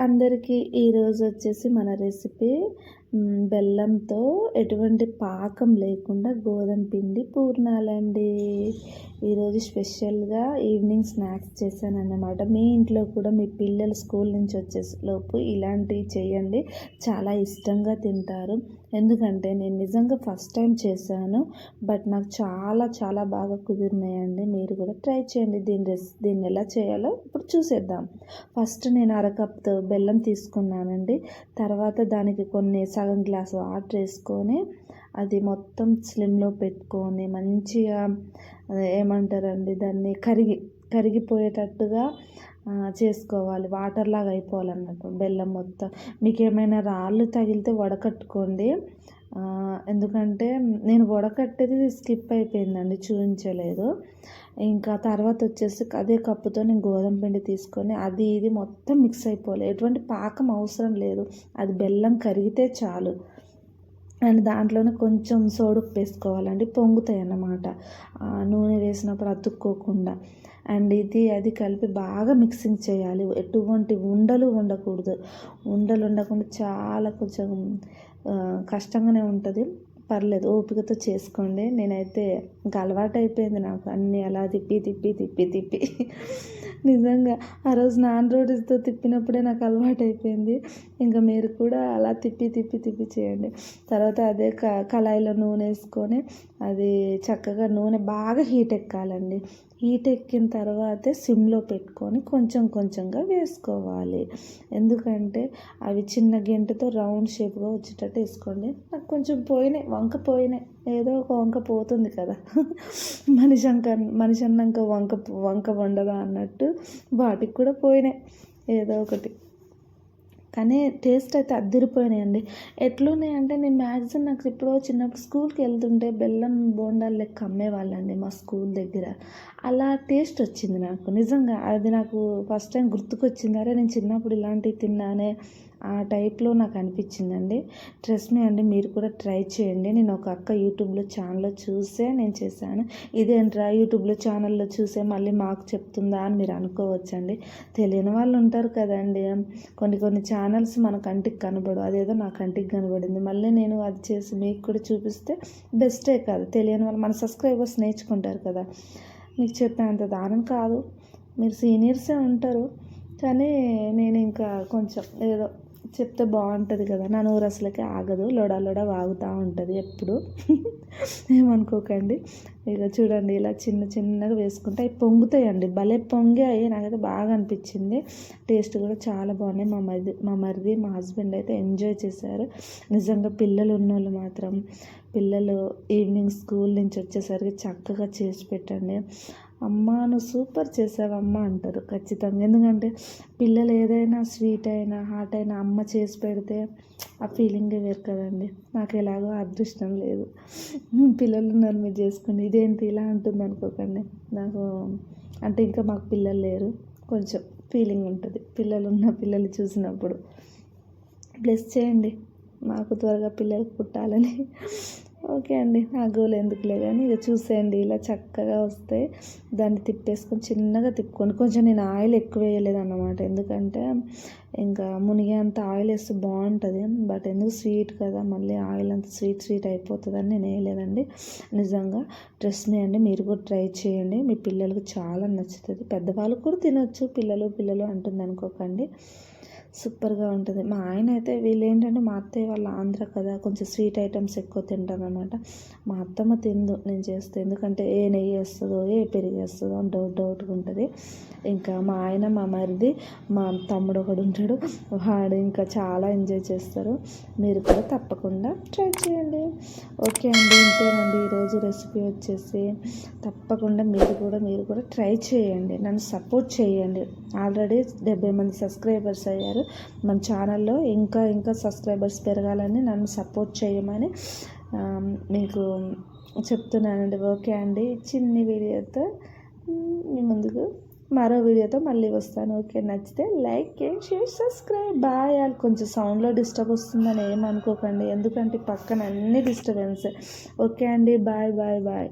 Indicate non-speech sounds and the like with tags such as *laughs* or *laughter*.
అందరికీ ఈరోజు వచ్చేసి మన రెసిపీ బెల్లంతో ఎటువంటి పాకం లేకుండా గోధుమ పిండి పూర్ణాలండి. ఈరోజు స్పెషల్గా ఈవినింగ్ స్నాక్స్ చేశాను అన్నమాట మీ ఇంట్లో కూడా మీ పిల్లలు స్కూల్ నుంచి వచ్చే లోపు ఇలాంటివి చేయండి. చాలా ఇష్టంగా తింటారు. ఎందుకంటే నేను నిజంగా ఫస్ట్ టైం చేశాను. బట్ నాకు చాలా చాలా బాగా కుదిరినాయండి. మీరు కూడా ట్రై చేయండి. దీని రెస్ దీన్ని ఎలా చేయాలో ఇప్పుడు చూసేద్దాం. ఫస్ట్ నేను అరకప్తో బెల్లం తీసుకున్నానండి. తర్వాత దానికి కొన్ని సగం గ్లాస్ వాటర్ వేసుకొని అది మొత్తం స్లిమ్లో పెట్టుకొని మంచిగా ఏమంటారండి దాన్ని కరిగి కరిగిపోయేటట్టుగా చేసుకోవాలి. వాటర్ లాగా అయిపోవాలన్నట్టు బెల్లం మొత్తం. మీకు ఏమైనా రాళ్ళు తగిలితే వడకట్టుకోండి. ఎందుకంటే నేను వడకట్టేది స్కిప్ అయిపోయిందండి చూపించలేదు ఇంకా తర్వాత వచ్చేసి అదే కప్పుతో నేను గోధుమ పిండి తీసుకొని అది ఇది మొత్తం మిక్స్ అయిపోవాలి. ఎటువంటి పాకం అవసరం లేదు. అది బెల్లం కరిగితే చాలు. అండ్ దాంట్లోనే కొంచెం సోడుకు వేసుకోవాలండి పొంగుతాయి అన్నమాట నూనె వేసినప్పుడు అతుక్కోకుండా. అండ్ ఇది అది కలిపి బాగా మిక్సింగ్ చేయాలి. ఎటువంటి ఉండలు ఉండకూడదు. ఉండలు ఉండకుండా చాలా కొంచెం కష్టంగానే ఉంటుంది. పర్లేదు ఓపికతో చేసుకోండి. నేనైతే ఇంకా అలవాటు అయిపోయింది నాకు. అన్నీ అలా తిప్పి తిప్పి తిప్పి తిప్పి. నిజంగా ఆ రోజు నాన్ రోడ్స్తో తిప్పినప్పుడే నాకు అలవాటు అయిపోయింది. ఇంకా మీరు కూడా అలా తిప్పి తిప్పి తిప్పి చేయండి. తర్వాత అదే క కళాయిలో నూనె వేసుకొని అది చక్కగా నూనె బాగా హీట్ ఎక్కాలండి. హీట్ ఎక్కిన తర్వాతే సిమ్లో పెట్టుకొని కొంచెం కొంచెంగా వేసుకోవాలి. ఎందుకంటే అవి చిన్న గెంటుతో రౌండ్ షేప్గా వచ్చేటట్టు వేసుకోండి. నాకు కొంచెం పోయినాయి వంక పోయినాయి. ఏదో ఒక వంక పోతుంది కదా. *laughs* మనిషి అంక మనిషి అన్నాక వంక వంక వండదా అన్నట్టు వాటికి కూడా పోయినాయి. ఏదో ఒకటి. కానీ టేస్ట్ అయితే అద్దరిపోయినాయండి. ఎట్లున్నాయంటే నేను మ్యాక్సిమం నాకు ఎప్పుడో చిన్నప్పుడు స్కూల్కి వెళ్తుంటే బెల్లం బోండాలు లెక్క అమ్మేవాళ్ళండి మా స్కూల్ దగ్గర. అలా టేస్ట్ వచ్చింది నాకు. నిజంగా అది నాకు ఫస్ట్ టైం గుర్తుకొచ్చింది. అరే నేను చిన్నప్పుడు ఇలాంటివి తిన్నానే ఆ టైప్లో నాకు అనిపించిందండి ట్రస్ట్ మీ అండి మీరు కూడా ట్రై చేయండి. నేను ఒక అక్క యూట్యూబ్లో ఛానల్లో చూసే నేను చేశాను. ఇదేంట్రా యూట్యూబ్లో ఛానల్లో చూసే మళ్ళీ మాకు చెప్తుందా అని మీరు అనుకోవచ్చండి. తెలియని వాళ్ళు ఉంటారు కదండి. కొన్ని కొన్ని ఛానల్స్ మన కంటికి కనబడు అదేదో నా కంటికి కనబడింది. మళ్ళీ నేను అది చేసి మీకు కూడా చూపిస్తే బెస్టే కాదు. తెలియని వాళ్ళు మన సబ్స్క్రైబర్స్ నేర్చుకుంటారు కదా. మీకు చెప్పేంత దానం కాదు. మీరు సీనియర్సే ఉంటారు. కానీ నేను ఇంకా కొంచెం ఏదో చెప్తే బాగుంటుంది కదా నా నోరు అసలుకి ఆగదు లోడ లోడ వాగుతూ ఉంటుంది ఎప్పుడు. ఏమనుకోకండి. ఇక చూడండి ఇలా చిన్న చిన్నగా వేసుకుంటే అవి పొంగుతాయండి. భలే పొంగి అయ్యి నాకైతే బాగా అనిపించింది. టేస్ట్ కూడా చాలా బాగున్నాయి. మా మరిది మా మరిది మా హస్బెండ్ అయితే ఎంజాయ్ చేశారు. నిజంగా పిల్లలు ఉన్నోళ్ళు మాత్రం పిల్లలు ఈవినింగ్ స్కూల్ నుంచి వచ్చేసరికి చక్కగా చేసి పెట్టండి. అమ్మ నువ్వు సూపర్ చేసావమ్మ అంటారు ఖచ్చితంగా. ఎందుకంటే పిల్లలు ఏదైనా స్వీట్ అయినా హాట్ అయినా అమ్మ చేసి పెడితే ఆ ఫీలింగే వేరు కదండి. నాకు ఎలాగో అదృష్టం లేదు. పిల్లలు ఉన్నారు మీరు చేసుకుని ఇదేంటి ఇలా ఉంటుంది అనుకోకండి. నాకు అంటే ఇంకా మాకు పిల్లలు లేరు. కొంచెం ఫీలింగ్ ఉంటుంది. పిల్లలు ఉన్న పిల్లలు చూసినప్పుడు. బ్లెస్ చేయండి. మాకు త్వరగా పిల్లలు పుట్టాలని ఓకే అండి. ఆ గోల్ ఎందుకులే కానీ ఇక చూసేయండి. ఇలా చక్కగా వస్తే దాన్ని తిప్పేసుకొని చిన్నగా తిప్పుకోండి. కొంచెం నేను ఆయిల్ ఎక్కువ వేయలేదు అన్నమాట ఎందుకంటే ఇంకా మునిగే అంత ఆయిల్ వేస్తే బాగుంటుంది. బట్ ఎందుకు స్వీట్ కదా మళ్ళీ ఆయిల్ అంత స్వీట్ స్వీట్ అయిపోతుందని నేను వేయలేదండి. నిజంగా డ్రెస్ అండి. మీరు కూడా ట్రై చేయండి. మీ పిల్లలకు చాలా నచ్చుతుంది. పెద్దవాళ్ళు కూడా తినొచ్చు. పిల్లలు పిల్లలు అంటుంది అనుకోకండి. సూపర్గా ఉంటుంది. మా ఆయన అయితే వీళ్ళు ఏంటంటే మా అత్తయ్య వాళ్ళ ఆంధ్ర కదా కొంచెం స్వీట్ ఐటమ్స్ ఎక్కువ తింటారనమాట మా అత్తమ్మ తిందు నేను చేస్తే. ఎందుకంటే ఏ నెయ్యి వేస్తుందో ఏ పెరిగి వేస్తుందో అని డౌట్ డౌట్గా ఉంటుంది. ఇంకా మా ఆయన మా మరిది మా తమ్ముడు ఒకడు ఉంటాడు. వాడు ఇంకా చాలా ఎంజాయ్ చేస్తారు. మీరు కూడా తప్పకుండా ట్రై చేయండి. ఓకే అండి ఇంతేనండి. ఈరోజు రెసిపీ వచ్చేసి తప్పకుండా మీరు కూడా మీరు కూడా ట్రై చేయండి. నన్ను సపోర్ట్ చేయండి. ఆల్రెడీ డెబ్బై మంది సబ్స్క్రైబర్స్ అయ్యారు. మన ఛానల్లో ఇంకా ఇంకా సబ్స్క్రైబర్స్ పెరగాలని నన్ను సపోర్ట్ చేయమని మీకు చెప్తున్నానండి. ఓకే అండి. చిన్ని వీడియోతో మీ ముందుకు మరో వీడియోతో మళ్ళీ వస్తాను. ఓకే నచ్చితే లైక్ షేర్ సబ్స్క్రైబ్. బాయ్ వాళ్ళు కొంచెం సౌండ్లో డిస్టర్బ్ వస్తుందని ఏమనుకోకండి. ఎందుకంటే పక్కన అన్ని డిస్టర్బెన్స్. ఓకే అండి. Bye bye bye.